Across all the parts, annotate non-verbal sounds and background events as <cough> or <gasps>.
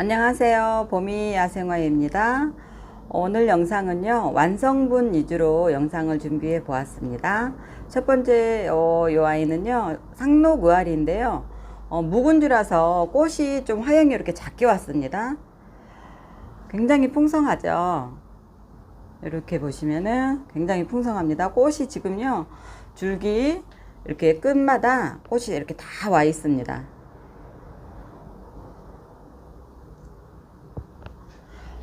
안녕하세요. 봄이 야생화입니다. 오늘 영상은요, 완성분 위주로 영상을 준비해 보았습니다. 첫 번째, 어, 요 아이는요, 상록의알인데요. 어, 묵은주라서 꽃이 좀 화형이 이렇게 작게 왔습니다. 굉장히 풍성하죠. 이렇게 보시면은 굉장히 풍성합니다. 꽃이 지금요, 줄기 이렇게 끝마다 꽃이 이렇게 다 와 있습니다.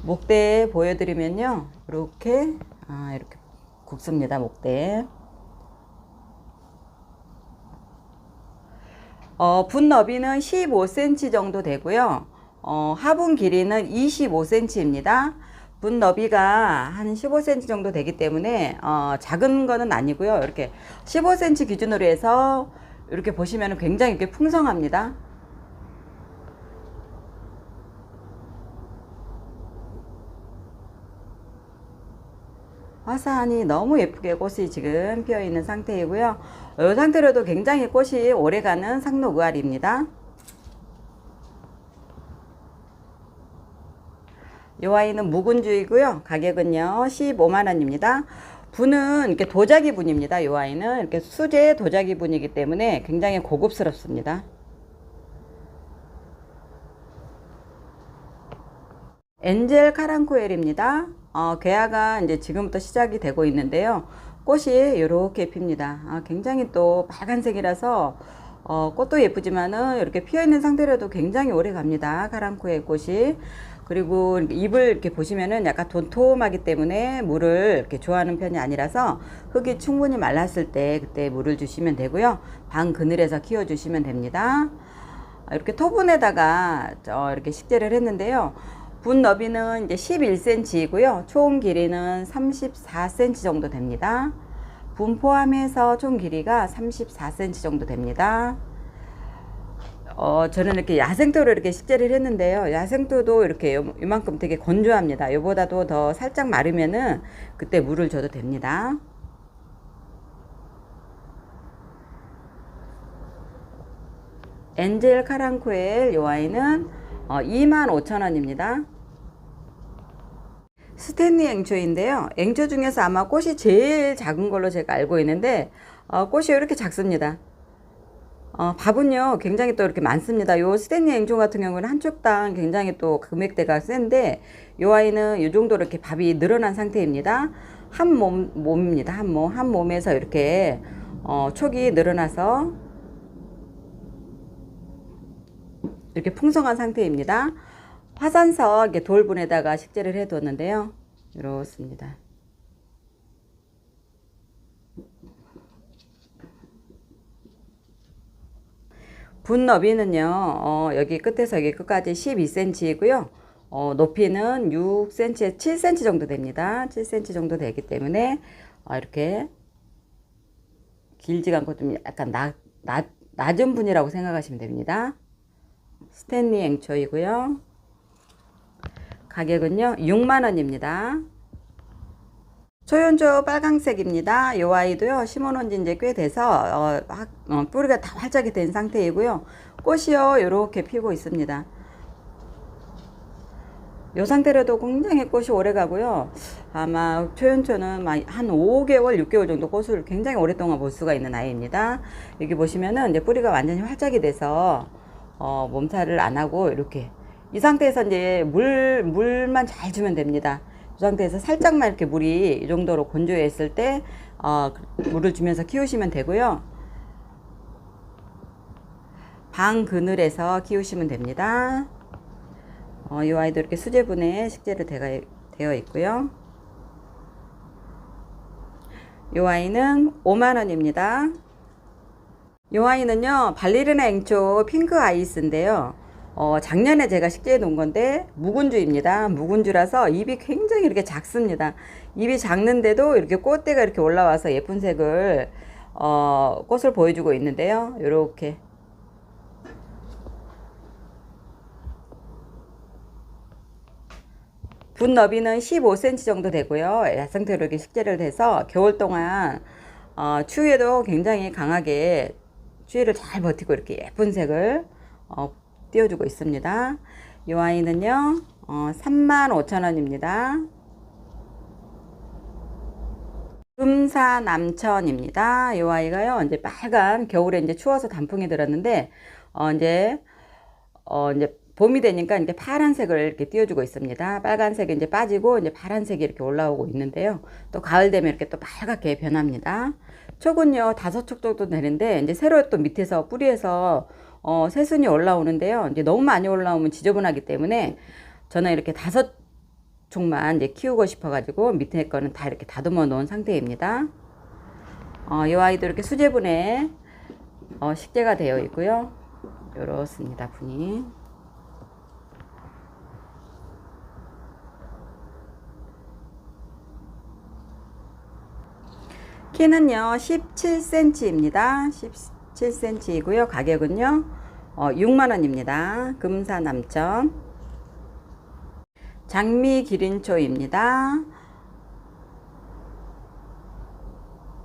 목대 보여드리면요. 이렇게 아 이렇게 굽습니다 목대. 어, 분 너비는 15cm 정도 되고요. 어, 하분 길이는 25cm입니다. 분 너비가 한 15cm 정도 되기 때문에 어, 작은 거는 아니고요. 이렇게 15cm 기준으로 해서 이렇게 보시면 굉장히 이렇게 풍성합니다 화산이 너무 예쁘게 꽃이 지금 피어 있는 상태이고요. 이 상태로도 굉장히 꽃이 오래가는 상록의알입니다. 이 아이는 묵은주이고요. 가격은요 15만원입니다. 분은 이렇게 도자기 분입니다. 이 아이는 이렇게 수제 도자기 분이기 때문에 굉장히 고급스럽습니다. 엔젤 카랑코엘입니다. 어, 개화가 이제 지금부터 시작이 되고 있는데요. 꽃이 이렇게 핍니다. 아, 굉장히 또 빨간색이라서 어, 꽃도 예쁘지만은 이렇게 피어 있는 상태로도 굉장히 오래 갑니다. 카랑코의 꽃이. 그리고 잎을 이렇게 보시면은 약간 돈톰하기 때문에 물을 이렇게 좋아하는 편이 아니라서 흙이 충분히 말랐을 때 그때 물을 주시면 되고요. 방 그늘에서 키워 주시면 됩니다. 이렇게 토분에다가 이렇게 식재를 했는데요. 분 너비는 이제 11cm이고요. 총 길이는 34cm 정도 됩니다. 분 포함해서 총 길이가 34cm 정도 됩니다. 어, 저는 이렇게 야생토로 이렇게 식재를 했는데요. 야생토도 이렇게 요, 요만큼 되게 건조합니다. 요보다도 더 살짝 마르면은 그때 물을 줘도 됩니다. 엔젤 카랑코엘 요 아이는 어, 25,000원입니다. 스탠리 앵초인데요. 앵초 중에서 아마 꽃이 제일 작은 걸로 제가 알고 있는데 어, 꽃이 이렇게 작습니다. 어, 밥은요 굉장히 또 이렇게 많습니다. 요 스탠리 앵초 같은 경우는 한 쪽당 굉장히 또 금액대가 센데 요 아이는 이 정도로 이렇게 밥이 늘어난 상태입니다. 한 몸, 몸입니다. 한 몸, 한 몸에서 이렇게 어, 촉이 늘어나서 이렇게 풍성한 상태입니다. 화산석 돌분에다가 식재를 해뒀는데요. 이렇습니다. 분 너비는요, 어, 여기 끝에서 여기 끝까지 12cm이고요. 어, 높이는 6cm에 7cm 정도 됩니다. 7cm 정도 되기 때문에 어, 이렇게 길지가 않고 좀 약간 낮, 낮, 낮은 분이라고 생각하시면 됩니다. 스탠리 앵초이고요. 가격은요 6만원입니다. 초연조 빨강색입니다. 이 아이도요 심어놓은 지 이제 꽤 돼서 어, 어, 뿌리가 다 활짝이 된 상태이고요. 꽃이요 이렇게 피고 있습니다. 이 상태로도 굉장히 꽃이 오래 가고요. 아마 초연초는 한 5개월 6개월 정도 꽃을 굉장히 오랫동안 볼 수가 있는 아이입니다. 여기 보시면은 이제 뿌리가 완전히 활짝이 돼서 어, 몸살을 안 하고 이렇게 이 상태에서 이제 물, 물만 잘 주면 됩니다. 이 상태에서 살짝만 이렇게 물이 이 정도로 건조해 있을 때, 어, 물을 주면서 키우시면 되고요. 방 그늘에서 키우시면 됩니다. 어, 이 아이도 이렇게 수제분에 식재로 되어 있고요. 이 아이는 5만원입니다. 이 아이는요, 발리르나 앵초 핑크 아이스인데요. 어, 작년에 제가 식재해 놓은 건데 묵은주입니다. 묵은주라서 잎이 굉장히 이렇게 작습니다. 잎이 작는데도 이렇게 꽃대가 이렇게 올라와서 예쁜 색을 어, 꽃을 보여주고 있는데요. 이렇게 분 너비는 15cm 정도 되고요. 야생태로 이렇게 식재를 해서 겨울 동안 어, 추위에도 굉장히 강하게 추위를 잘 버티고 이렇게 예쁜 색을 어, 띄워주고 있습니다. 이 아이는요, 어, 35,000원입니다. 금사 남천입니다. 이 아이가요, 이제 빨간 겨울에 이제 추워서 단풍이 들었는데, 어, 이제, 어, 이제 봄이 되니까 이렇게 파란색을 이렇게 띄워주고 있습니다. 빨간색이 이제 빠지고 이제 파란색이 이렇게 올라오고 있는데요. 또 가을 되면 이렇게 또 빨갛게 변합니다. 촉은요, 다섯 촉 정도 되는데, 이제 새로 또 밑에서 뿌리에서 어, 새순이 올라오는데요. 이제 너무 많이 올라오면 지저분하기 때문에 저는 이렇게 다섯 촉만 이제 키우고 싶어가지고 밑에 거는 다 이렇게 다듬어 놓은 상태입니다. 어, 이 아이도 이렇게 수제분에 어, 식재가 되어 있고요. 이렇습니다, 분이. 키는요 17cm입니다 17cm이고요 가격은요 어, 6만원입니다. 금사남천 장미 기린초입니다.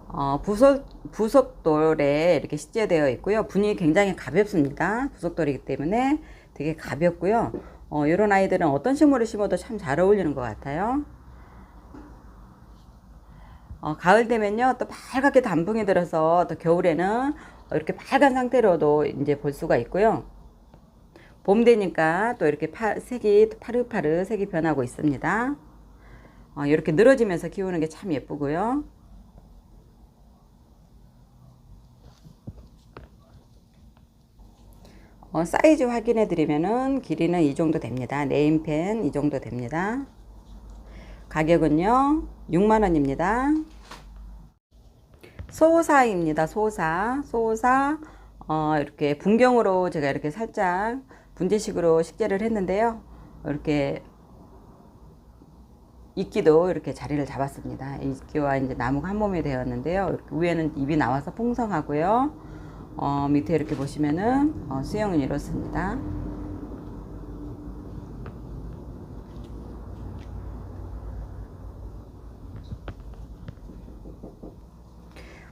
어, 부속, 부속돌에 이렇게 식재되어 있고요. 분이 굉장히 가볍습니다. 부속돌이기 때문에 되게 가볍고요. 어, 이런 아이들은 어떤 식물을 심어도 참 잘 어울리는 것 같아요. 어, 가을 되면요. 또 빨갛게 단풍이 들어서 또 겨울에는 이렇게 빨간 상태로도 이제 볼 수가 있고요. 봄 되니까 또 이렇게 파, 색이 파릇파릇 색이 변하고 있습니다. 어, 이렇게 늘어지면서 키우는 게 참 예쁘고요. 어, 사이즈 확인해 드리면은 길이는 이 정도 됩니다. 네임펜 이 정도 됩니다. 가격은요 6만원입니다 소사입니다. 소사. 소사. 어, 이렇게 분경으로 제가 이렇게 살짝 분재식으로 식재를 했는데요. 이렇게 이끼도 이렇게 자리를 잡았습니다. 이끼와 이제 나무가 한 몸이 되었는데요. 위에는 잎이 나와서 풍성하고요. 어, 밑에 이렇게 보시면은 어, 수영은 이렇습니다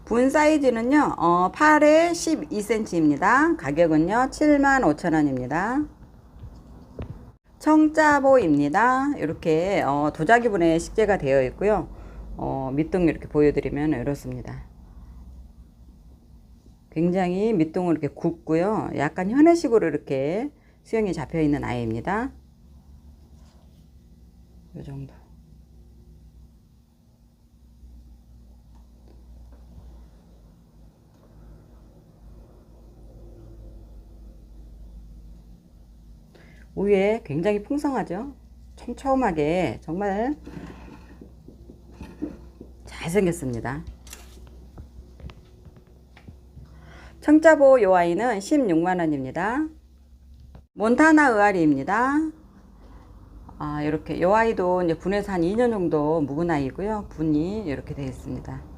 분 사이즈는요, 어, 8에 12cm입니다. 가격은요, 75,000원입니다. 청자보입니다. 이렇게 어, 도자기분에 식재가 되어 있고요. 어, 밑둥 이렇게 보여드리면 이렇습니다. 굉장히 밑둥을 이렇게 굽고요. 약간 현해식으로 이렇게 수영이 잡혀 있는 아이입니다. 이 정도. 위에 굉장히 풍성하죠. 촘촘하게 정말 잘생겼습니다. 청자보 요 아이는 16만원입니다. 몬타나 의아리입니다. 아, 이렇게 요 아이도 이제 분에서 한 2년 정도 묵은 아이고요. 분이 이렇게 되어 있습니다.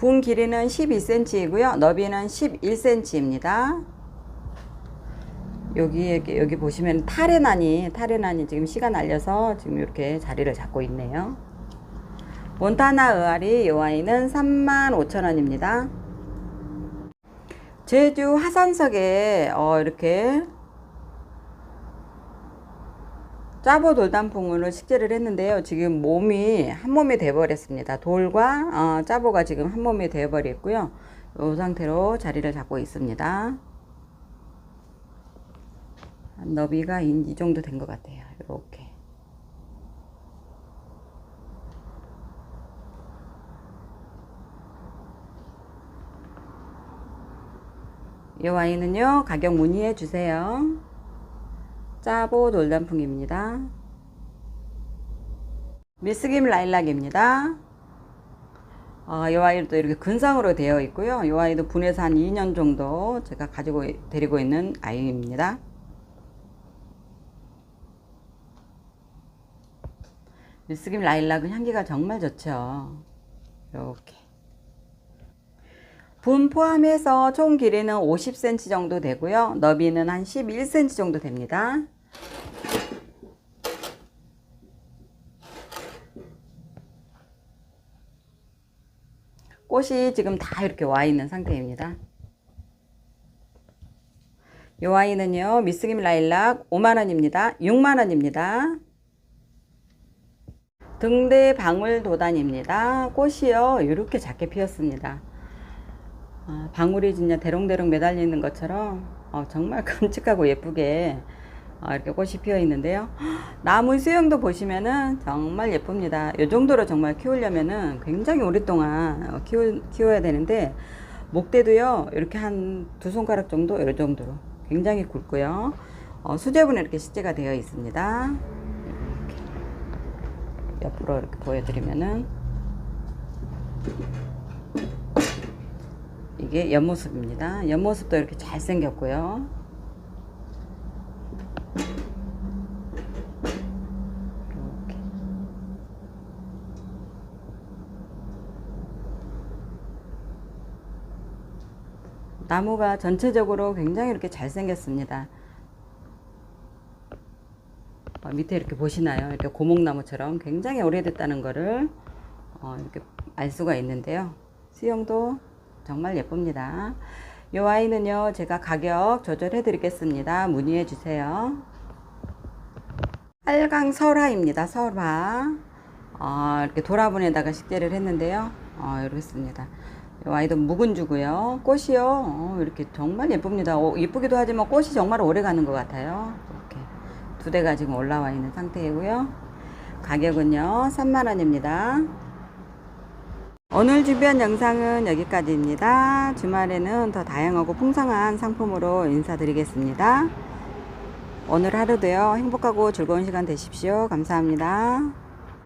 분 길이는 12cm이고요. 너비는 11cm입니다. 여기 여기 보시면 타레난이 타레난이 지금 씨가 날려서 지금 이렇게 자리를 잡고 있네요. 몬타나 의아리 이 아이는 35,000원입니다. 제주 화산석에 어, 이렇게 짜보 돌단풍으로 식재를 했는데요. 지금 몸이 한 몸이 되어버렸습니다. 돌과 어, 짜보가 지금 한 몸이 되어버렸고요. 이 상태로 자리를 잡고 있습니다. 너비가 이 정도 된 것 같아요. 이렇게. 이 와인은요, 가격 문의해 주세요. 짜보 돌단풍입니다. 미스김 라일락입니다. 어, 이 아이도 이렇게 근상으로 되어 있고요. 이 아이도 분해서 한 2년 정도 제가 가지고 데리고 있는 아이입니다. 미스김 라일락은 향기가 정말 좋죠. 이렇게. 분 포함해서 총 길이는 50cm 정도 되고요. 너비는 한 11cm 정도 됩니다. 꽃이 지금 다 이렇게 와 있는 상태입니다. 요 아이는요, 미스김 라일락 5만원입니다. 6만원입니다. 등대 방울 도단입니다. 꽃이요, 이렇게 작게 피었습니다. 아, 방울이 진짜 대롱대롱 매달리는 것처럼 어, 정말 <laughs> 큼직하고 예쁘게 어, 이렇게 꽃이 피어 있는데요. <gasps> 나무 수영도 보시면은 정말 예쁩니다. 이 정도로 정말 키우려면은 굉장히 오랫동안 어, 키우, 키워야 되는데 목대도요 이렇게 한 두 손가락 정도 이 정도로 굉장히 굵고요. 어, 수제분에 이렇게 시제가 되어 있습니다. 이렇게 옆으로 이렇게 보여드리면은 이게 옆모습입니다. 옆모습도 이렇게 잘생겼고요. 나무가 전체적으로 굉장히 이렇게 잘생겼습니다. 어, 밑에 이렇게 보시나요? 이렇게 고목나무처럼 굉장히 오래됐다는 거를 어, 이렇게 알 수가 있는데요. 수영도 정말 예쁩니다. 이 아이는요, 제가 가격 조절해 드리겠습니다. 문의해 주세요. 빨강 설화입니다. 설화. 어, 이렇게 도라분에다가 식재를 했는데요. 어, 이렇습니다. 이 아이도 묵은주고요. 꽃이요. 어, 이렇게 정말 예쁩니다. 어, 예쁘기도 하지만 꽃이 정말 오래 가는 것 같아요. 이렇게 두 대가 지금 올라와 있는 상태이고요. 가격은요, 3만원입니다. 오늘 준비한 영상은 여기까지입니다. 주말에는 더 다양하고 풍성한 상품으로 인사드리겠습니다. 오늘 하루도요, 행복하고 즐거운 시간 되십시오. 감사합니다.